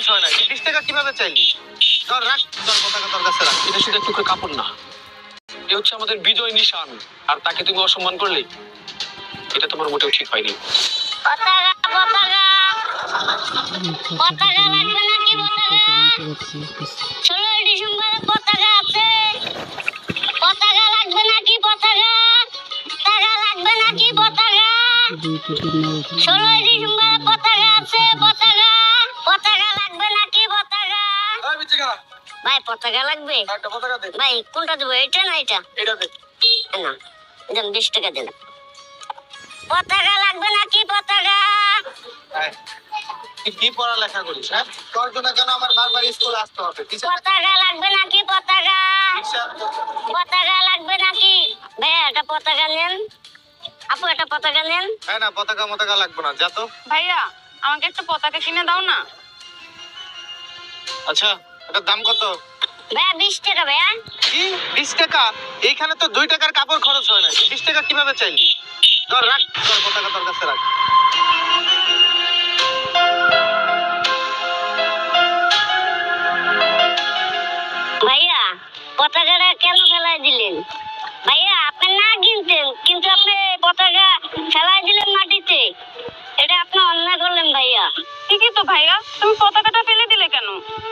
খরচ হয় না বিশ টাকা কীভাবে চাইলি? ধর, রাখ, তোর পতাকা তোর কাছে রাখ। এটা শুধু একটু কাপড় না। এ হচ্ছে আমাদের বিজয় নিশান। আর তাকে তুমি অসম্মান করলে, এটা তোমার মোটেও ঠিক হয়নি। পতাকা লাগবে নাকি পতাকা ষোলোই ডিসেম্বরে পতাকা আছে। পতাকা লাগবে নাকি পতাকা? পতাকা লাগবে নাকি পতাকা? ষোলোই ভাই পতাকা লাগবে? পতাকা ভাই কোনটা দেবো এটা না এটা এটা না দেন বিশ টাকা দিলাম। পতাকা লাগবে নাকি পতাকা? কি পড়ালেখা করিস হ্যাঁ? তোর জন্য কেন আমার বারবার স্কুলে আসতে হবে পতাকা লাগবে নাকি পতাকা? পতাকা লাগবে নাকি? ভাইয়া একটা পতাকা নেন। আপু একটা পতাকা নেন। হ্যাঁ না পতাকা মতাকা লাগবে না যা তো। ভাইয়া আমাকে একটা পতাকা কিনে দাও না। আচ্ছা। এটার দাম কত? ভাইয়া বিশ টাকা ভাইয়া। কি? বিশ টাকা? এইখানে তো দুই টাকার কাপড় খরচ হয় না। বিশ টাকা কীভাবে চাইলি ধর রাখ তোর পতাকা তোর কাছে রাখ। ভাইয়া পতাকাটা কেন ফেলাই দিলেন? ভাইয়া আপনি না কিনতেন কিন্তু আপনি পতাকা ফেলাই দিলেন মাটিতে। এটা আপনি অন্যায় করলেন ভাইয়া। ঠিকই তো ভাইয়া তুমি পতাকাটা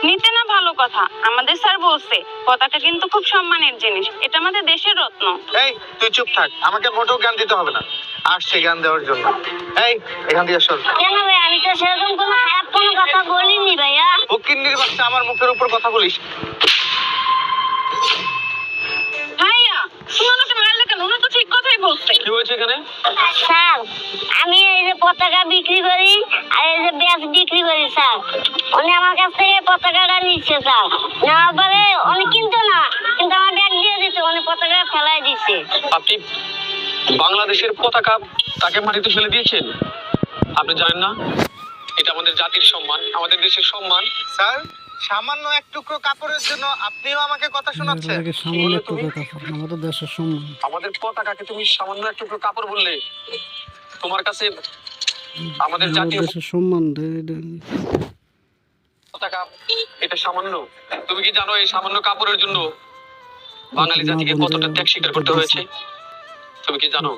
নিতে না ভালো কথা। আমাদের স্যার বলছে পতাকা কিন্তু খুব সম্মানের জিনিস। এটা আমাদের দেশের রত্ন। এই তুই চুপ থাক। আমাকে মোটেও জ্ঞান দিতে হবে না। আসছে জ্ঞান দেওয়ার জন্য। এই এখান থেকে সর কেন ভাই আমি তো সেরকম কোনো খারাপ কোনো কথা বলিনি ভাইয়া। ফকিন্নির বাচ্চা আমার মুখের উপর কথা বলিস। ভাইয়া তুমি ওনাকে মারলে কেন? উনি তো ঠিক কথাই বলছে। কি হয়েছে এখানে? স্যার পতাকা বিক্রি করি আর এই যে ব্যাস বিক্রি করি স্যার। উনি আমার কাছ থেকে পতাকাটা নিচ্ছে স্যার। নেওয়ার পরে উনি কিনতো না কিন্তু আমার ব্যাগ দিয়ে দিত উনি পতাকা ফেলাই দিচ্ছে। আপনি বাংলাদেশের পতাকা তাকে মাটিতে ফেলে দিয়েছেন? আপনি জানেন না? এটা আমাদের জাতির সম্মান আমাদের দেশের সম্মান। স্যার সামান্য এক টুকরো কাপড়ের জন্য আপনিও আমাকে কথা শোনাচ্ছেন। সামান্য একটু কথা আমাদের দেশের সম্মান। আমাদের পতাকাকে তুমি সামান্য একটু কাপড় বললে তোমার কাছে আমাদের আমাদের জাতীয় সম্মান পতাকা এটা সামান্য। তুমি কি জানো এই সামান্য কাপড়ের জন্য বাঙালি জাতিকে কতটা ত্যাগ স্বীকার করতে হয়েছে? তুমি কি জানো?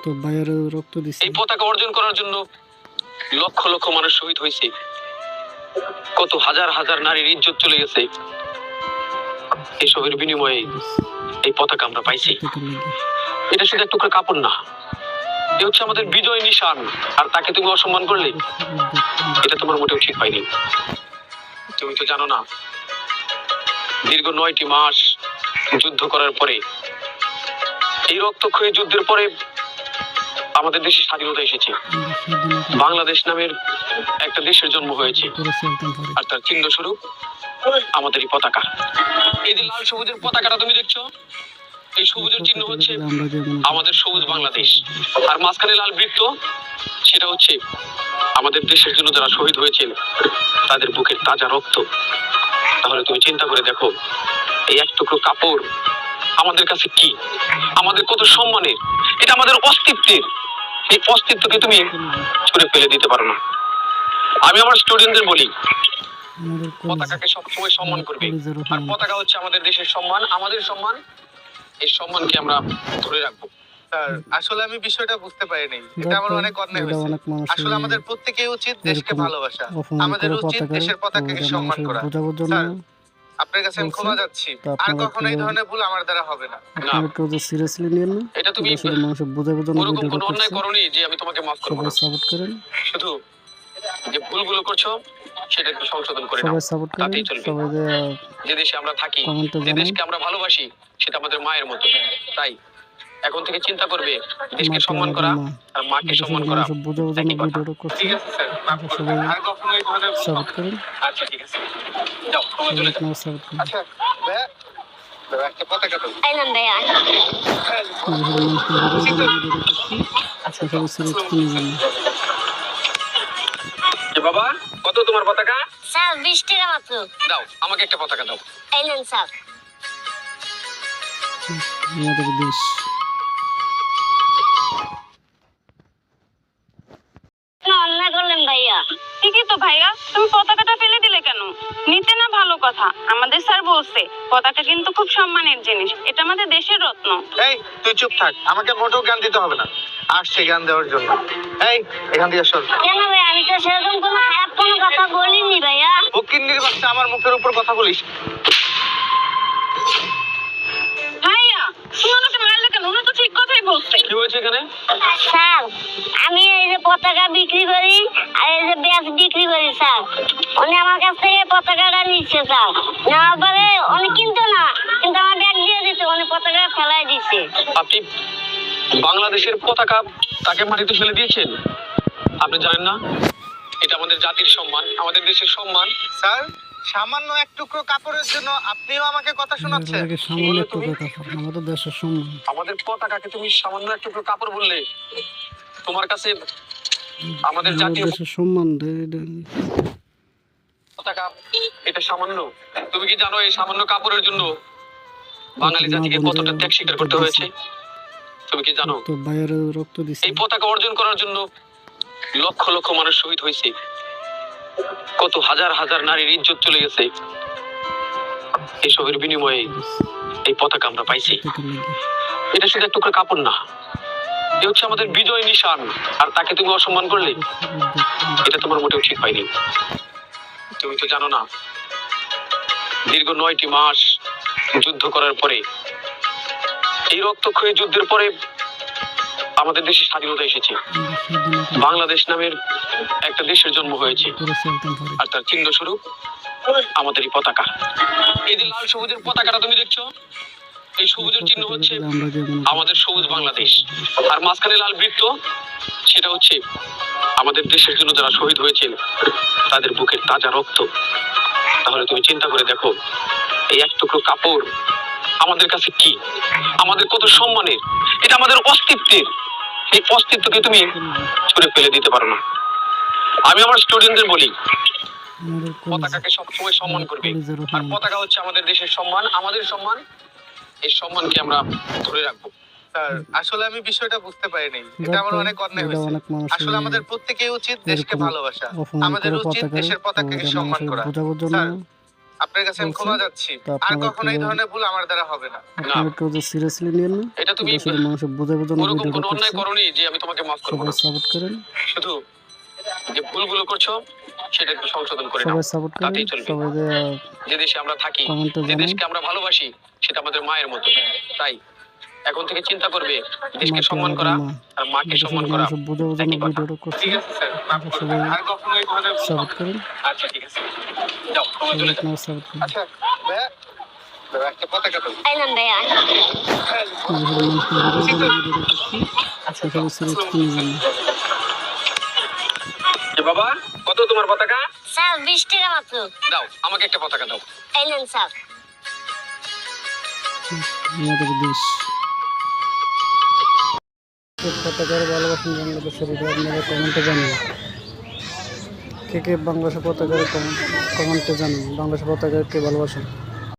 রক্ত এই পতাকা অর্জন করার জন্য লক্ষ লক্ষ মানুষ শহীদ হয়েছে। কত হাজার হাজার নারীর ইজ্জত চলে গেছে। এসবের বিনিময়ে এই পতাকা আমরা পাইছি। এটা শুধু একটু কাপড় না এ হচ্ছে আমাদের বিজয় নিশান। আর তাকে তুমি অসম্মান করলে, এটা তোমার মোটেও ঠিক হয়নি। তুমি তো জানো না, দীর্ঘ নয়টি মাস যুদ্ধ করার পরে, এই রক্তক্ষয়ী যুদ্ধের পরে আমাদের দেশে স্বাধীনতা এসেছে। বাংলাদেশ নামের একটা দেশের জন্ম হয়েছে। আর তার চিহ্ন স্বরূপ আমাদের এই পতাকা। এই যে লাল সবুজের পতাকাটা তুমি দেখছ এই সবুজের চিহ্ন হচ্ছে আমাদের সবুজ বাংলাদেশ। আর মাঝখানে লাল বৃত্ত সেটা হচ্ছে আমাদের দেশের জন্য যারা শহীদ হয়েছেন তাদের বুকের তাজা রক্ত। তাহলে তুমি চিন্তা করে দেখো এই এক টুকরো কাপড় আমাদের কাছে কি? আমাদের কত সম্মানের? এটা আমাদের অস্তিত্বের। এই অস্তিত্বকে তুমি ছুড়ে ফেলে দিতে পারো না। আমি আমার স্টুডেন্টদের বলি পতাকাকে সবসময় সম্মান করবে। আর পতাকা হচ্ছে আমাদের দেশের সম্মান। আমাদের সম্মান এই সম্মানকে আমরা ধরে রাখব। স্যার আসলে আমি বিষয়টা বুঝতে পারিনি। এটা আমার অনেক অন্যায় হয়েছে। আসলে আমাদের প্রত্যেকেই উচিত দেশকে ভালোবাসা। আমাদের উচিত দেশের পতাকাকে সম্মান করা। স্যার, আপনার কাছে আমি ক্ষমা যাচ্ছি। আর কখনো এই ধরনের ভুল আমার দ্বারা হবে না। না। আপনারা একটু সিরিয়াসলি নিয়েন না? এটা তুমি দেশের মানুষের বোঝাবার জন্য কোনো অন্যায় করনি যে আমি তোমাকে মাফ করব না। সাপোর্ট করেন। শুধু যে ভুলগুলো করছ সেটা একটু সংশোধন করে নাও। তাতেই চলবে। যে দেশে আমরা থাকি যে দেশকে আমরা ভালোবাসি সেটা আমাদের মায়ের মতো। তাই এখন থেকে চিন্তা করবে দেশকে সম্মান করা আর মাকে সম্মান করা। ঠিক আছে স্যার। আর কখনো সাপোর্ট করেন। আচ্ছা ঠিক আছে। যাও তোমরা চলে যাও। আচ্ছা ভাইয়া আচ্ছা বাবা কত তোমার পতাকা? স্যার বিশ টাকা মাত্র। দাও আমাকে একটা পতাকা দাও। এই নেন স্যার। আমাদের দেশ অন্যায় করলেন ভাইয়া। ঠিকই তো ভাইয়া তুমি কেন নিতে না ভালো কথা। আমাদের স্যার বলছে পতাকা কিন্তু খুব সম্মানের জিনিস। এটা আমাদের দেশের রত্ন। এই তুই চুপ থাক। আমাকে মোটেও জ্ঞান দিতে হবে না। আসছে জ্ঞান দেওয়ার জন্য। এই এখান থেকে সর। কেন ভাই আমি তো সেরকম কোনো খারাপ কোনো কথা বলিনি ভাইয়া। ফকিন্নির বাচ্চা আমার মুখের উপর কথা বলিস? এখানে? স্যার আমি এই যে পতাকা বিক্রি করি আর এই যে ব্যাগ বিক্রি করি স্যার। উনি আমার কাছ থেকে পতাকাটা নিচ্ছে স্যার। নেওয়ার পরে উনি কিনতো না কিন্তু আমার ব্যাগ দিয়ে দিচ্ছে উনি পতাকা ফেলাই দিচ্ছে। আপনি বাংলাদেশের পতাকা তাকে মাটিতে ফেলে দিয়েছেন? আপনি জানেন না? এটা আমাদের জাতির সম্মান আমাদের দেশের সম্মান। স্যার সামান্য এক টুকরো কাপড়ের জন্য আপনিও আমাকে কথা শোনাচ্ছেন। সামান্য একটু কথা আমাদের দেশের সম্মান। আমাদের পতাকাকে তুমি সামান্য একটু কাপড় বললে? তোমার কাছে আমাদের জাতীয় দেশের সম্মান পতাকা এটা সামান্য। তুমি কি জানো এই সামান্য কাপড়ের জন্য বাঙালি জাতিকে কতটা ত্যাগ স্বীকার করতে হয়েছে? তুমি কি জানো? তো বাইরে রক্ত দিছে এই পতাকা অর্জন করার জন্য লক্ষ লক্ষ মানুষ শহীদ হয়েছে। কত হাজার হাজার নারীর ইজ্জত চলে গেছে। এসবের বিনিময়ে এই পতাকা আমরা পাইছি। এটা শুধু একটু করে কাপড় না, এ হচ্ছে আমাদের বিজয় নিশান। আর তাকে তুমি অসম্মান করলে, এটা তোমার মোটেও ঠিক হয়নি। তুমি তো জানো না, দীর্ঘ নয়টি মাস যুদ্ধ করার পরে, এই রক্তক্ষয়ী যুদ্ধের পরে আমাদের দেশে স্বাধীনতা এসেছে। বাংলাদেশ নামের একটা দেশের জন্ম হয়েছে। আর তার চিহ্ন স্বরূপ আমাদের এই পতাকা। এই যে লাল সবুজের পতাকাটা তুমি দেখছ? এই সবুজের চিহ্ন হচ্ছে আমাদের সবুজ বাংলাদেশ। আর মাঝখানে লাল বৃত্ত, সেটা হচ্ছে আমাদের দেশের জন্য যারা শহীদ হয়েছেন, তাদের বুকের তাজা রক্ত। তাহলে তুমি চিন্তা করে দেখো, এই এক টুকরো কাপড় আমাদের কাছে কি? আমাদের কত সম্মানের? এটা আমাদের অস্তিত্বের এই অস্তিত্বকে তুমি ছুড়ে ফেলে দিতে পারো না। আমি আমার স্টুডেন্টদের বলি পতাকাকে সবসময় সম্মান করবে। আর পতাকা হচ্ছে আমাদের দেশের সম্মান আমাদের সম্মান এই সম্মানকে আমরা ধরে রাখব। স্যার আসলে আমি বিষয়টা বুঝতে পারিনি। এটা আমার অনেক অন্যায় হয়েছে। আসলে আমাদের প্রত্যেকেই উচিত দেশকে ভালোবাসা। আমাদের উচিত দেশের পতাকাকে সম্মান করা। স্যার, আপনার কাছে আমি ক্ষমা যাচ্ছি আর কখনো এই ধরনের ভুল আমার দ্বারা হবে না। আপনারা একটু সিরিয়াসলি নিন না। এটা তুমি আসলে মানুষ বোঝাবার জন্য না ভিডিওটা কোনো অন্যায় করনি যে আমি তোমাকে মাফ করব না। সাপোর্ট করেন। শুধু যে ভুলগুলো করছ সেটা একটু সংশোধন করে নাও। সবাই সাপোর্ট করেন সবাই যে যে দেশে আমরা থাকি যে দেশকে আমরা ভালোবাসি সেটা আমাদের মায়ের মতো। তাই। এখন থেকে চিন্তা করবে দেশকে সম্মান করা আর মাকে সম্মান করা। কথা। ঠিক আছে স্যার। মাফ করবেন সবাই আর কখনো এই ভুল সাপোর্ট করেন আচ্ছা ঠিক আছে। যাও তোমরা চলে যাও আচ্ছা ভাইয়া আচ্ছা, বাবা কত তোমার পতাকা? স্যার বিশ টাকা মাত্র। দাও আমাকে একটা পতাকা দাও। স্যার। আমাদের দেশ। পতাকার ভালোবাসেন বাংলাদেশের এটা আপনারা কমেন্টে জানান। কে কে বাংলাদেশের পতাকার কমেন্টে জানান, বাংলাদেশের পতাকাকে ভালোবাসেন?